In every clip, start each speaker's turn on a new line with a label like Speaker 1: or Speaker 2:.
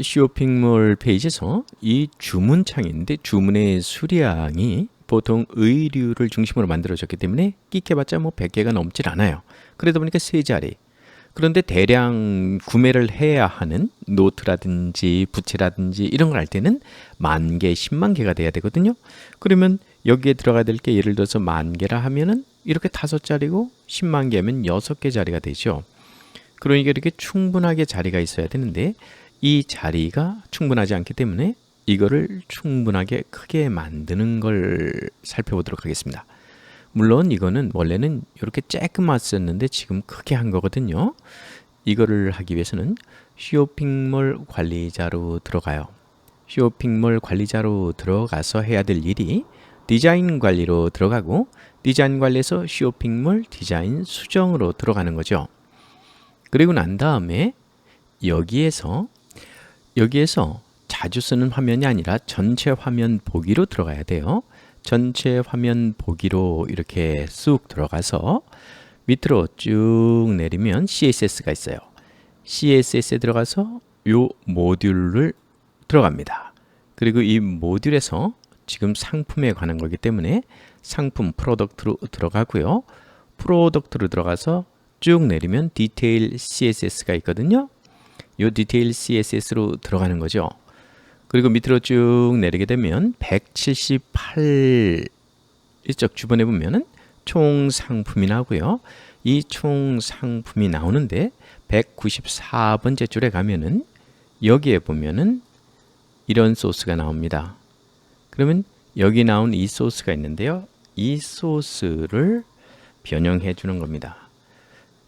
Speaker 1: 쇼핑몰 페이지에서 이 주문창인데 주문의 수량이 보통 의류를 중심으로 만들어졌기 때문에 끼켜봤자 뭐 100개가 넘질 않아요. 그러다 보니까 세 자리. 그런데 대량 구매를 해야 하는 노트라든지 부채라든지 이런 걸 할 때는 만 개, 10만 개가 돼야 되거든요. 그러면 여기에 들어가야 될 게 예를 들어서 만 개라 하면은 이렇게 다섯 자리고 10만 개면 여섯 개 자리가 되죠. 그러니까 이렇게 충분하게 자리가 있어야 되는데 이 자리가 충분하지 않기 때문에 이거를 충분하게 크게 만드는 걸 살펴보도록 하겠습니다. 물론 이거는 원래는 이렇게 쬐끔했었는데 지금 크게 한 거거든요. 이거를 하기 위해서는 쇼핑몰 관리자로 들어가요. 쇼핑몰 관리자로 들어가서 해야 될 일이 디자인 관리로 들어가고 디자인 관리에서 쇼핑몰 디자인 수정으로 들어가는 거죠. 그리고 난 다음에 여기에서 여기에서 자주 쓰는 화면이 아니라 전체 화면 보기로 들어가야 돼요. 전체 화면 보기로 이렇게 쑥 들어가서 밑으로 쭉 내리면 CSS가 있어요. CSS에 들어가서 요 모듈을 들어갑니다. 그리고 이 모듈에서 지금 상품에 관한 거기 때문에 상품 프로덕트로 들어가고요. 프로덕트로 들어가서 쭉 내리면 디테일 CSS가 있거든요. 요 디테일 CSS로 들어가는 거죠. 그리고 밑으로 쭉 내리게 되면 178 이쪽 주변에 보면은 총 상품이 나오고요. 이 총 상품이 나오는데 194번째 줄에 가면은 여기에 보면은 이런 소스가 나옵니다. 그러면 여기 나온 이 소스가 있는데요. 이 소스를 변형해 주는 겁니다.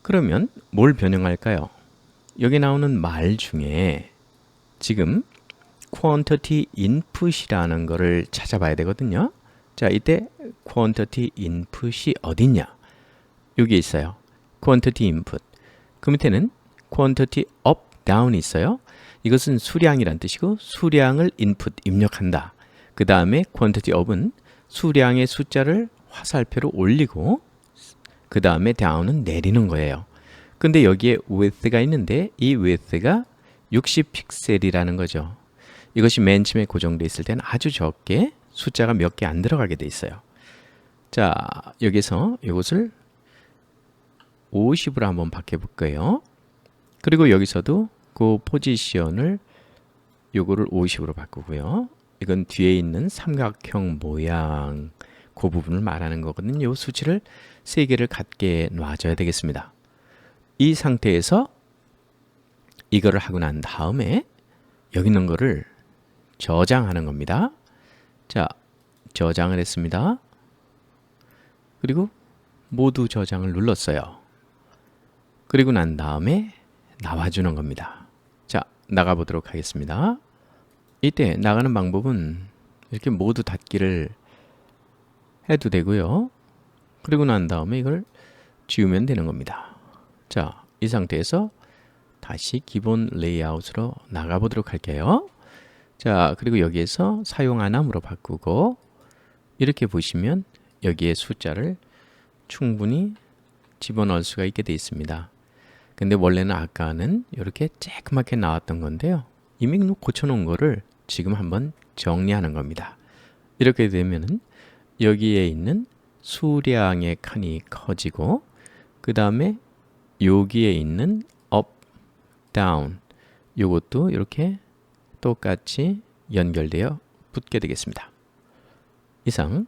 Speaker 1: 그러면 뭘 변형할까요? 여기 나오는 말 중에 지금 quantity input이라는 거를 찾아봐야 되거든요. 자, 이때 quantity input이 어딨냐? 여기 있어요. quantity input. 그 밑에는 quantity up, down이 있어요. 이것은 수량이란 뜻이고 수량을 input 입력한다. 그 다음에 quantity up은 수량의 숫자를 화살표로 올리고 그 다음에 down은 내리는 거예요. 근데 여기에 width가 있는데 이 width가 60 픽셀이라는 거죠. 이것이 맨 처음에 고정되어 있을 때는 아주 적게 숫자가 몇 개 안 들어가게 돼 있어요. 자, 여기서 이것을 50으로 한번 바꿔 볼까요? 그리고 여기서도 그 포지션을 요거를 50으로 바꾸고요. 이건 뒤에 있는 삼각형 모양 그 부분을 말하는 거거든요. 요 수치를 세 개를 갖게 놔줘야 되겠습니다. 이 상태에서 이거를 하고 난 다음에 여기 있는 거를 저장하는 겁니다. 자, 저장을 했습니다. 그리고 모두 저장을 눌렀어요. 그리고 난 다음에 나와주는 겁니다. 자, 나가보도록 하겠습니다. 이때 나가는 방법은 이렇게 모두 닫기를 해도 되고요. 그리고 난 다음에 이걸 지우면 되는 겁니다. 자, 이 상태에서 다시 기본 레이아웃으로 나가보도록 할게요. 자, 그리고 여기에서 사용 안 함으로 바꾸고 이렇게 보시면 여기에 숫자를 충분히 집어넣을 수가 있게 되어 있습니다. 근데 원래는 아까는 이렇게 쬐끄맣게 나왔던 건데요. 이미 고쳐놓은 거를 지금 한번 정리하는 겁니다. 이렇게 되면은 여기에 있는 수량의 칸이 커지고 그 다음에 여기에 있는 up, down 요것도 이렇게 똑같이 연결되어 붙게 되겠습니다. 이상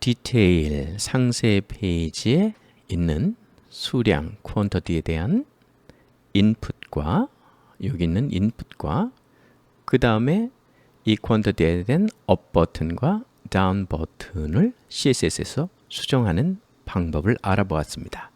Speaker 1: 디테일 상세 페이지에 있는 수량 퀀터티에 대한 인풋과 여기 있는 인풋과 그 다음에 이 퀀터티에 대한 업 버튼과 다운 버튼을 CSS에서 수정하는 방법을 알아보았습니다.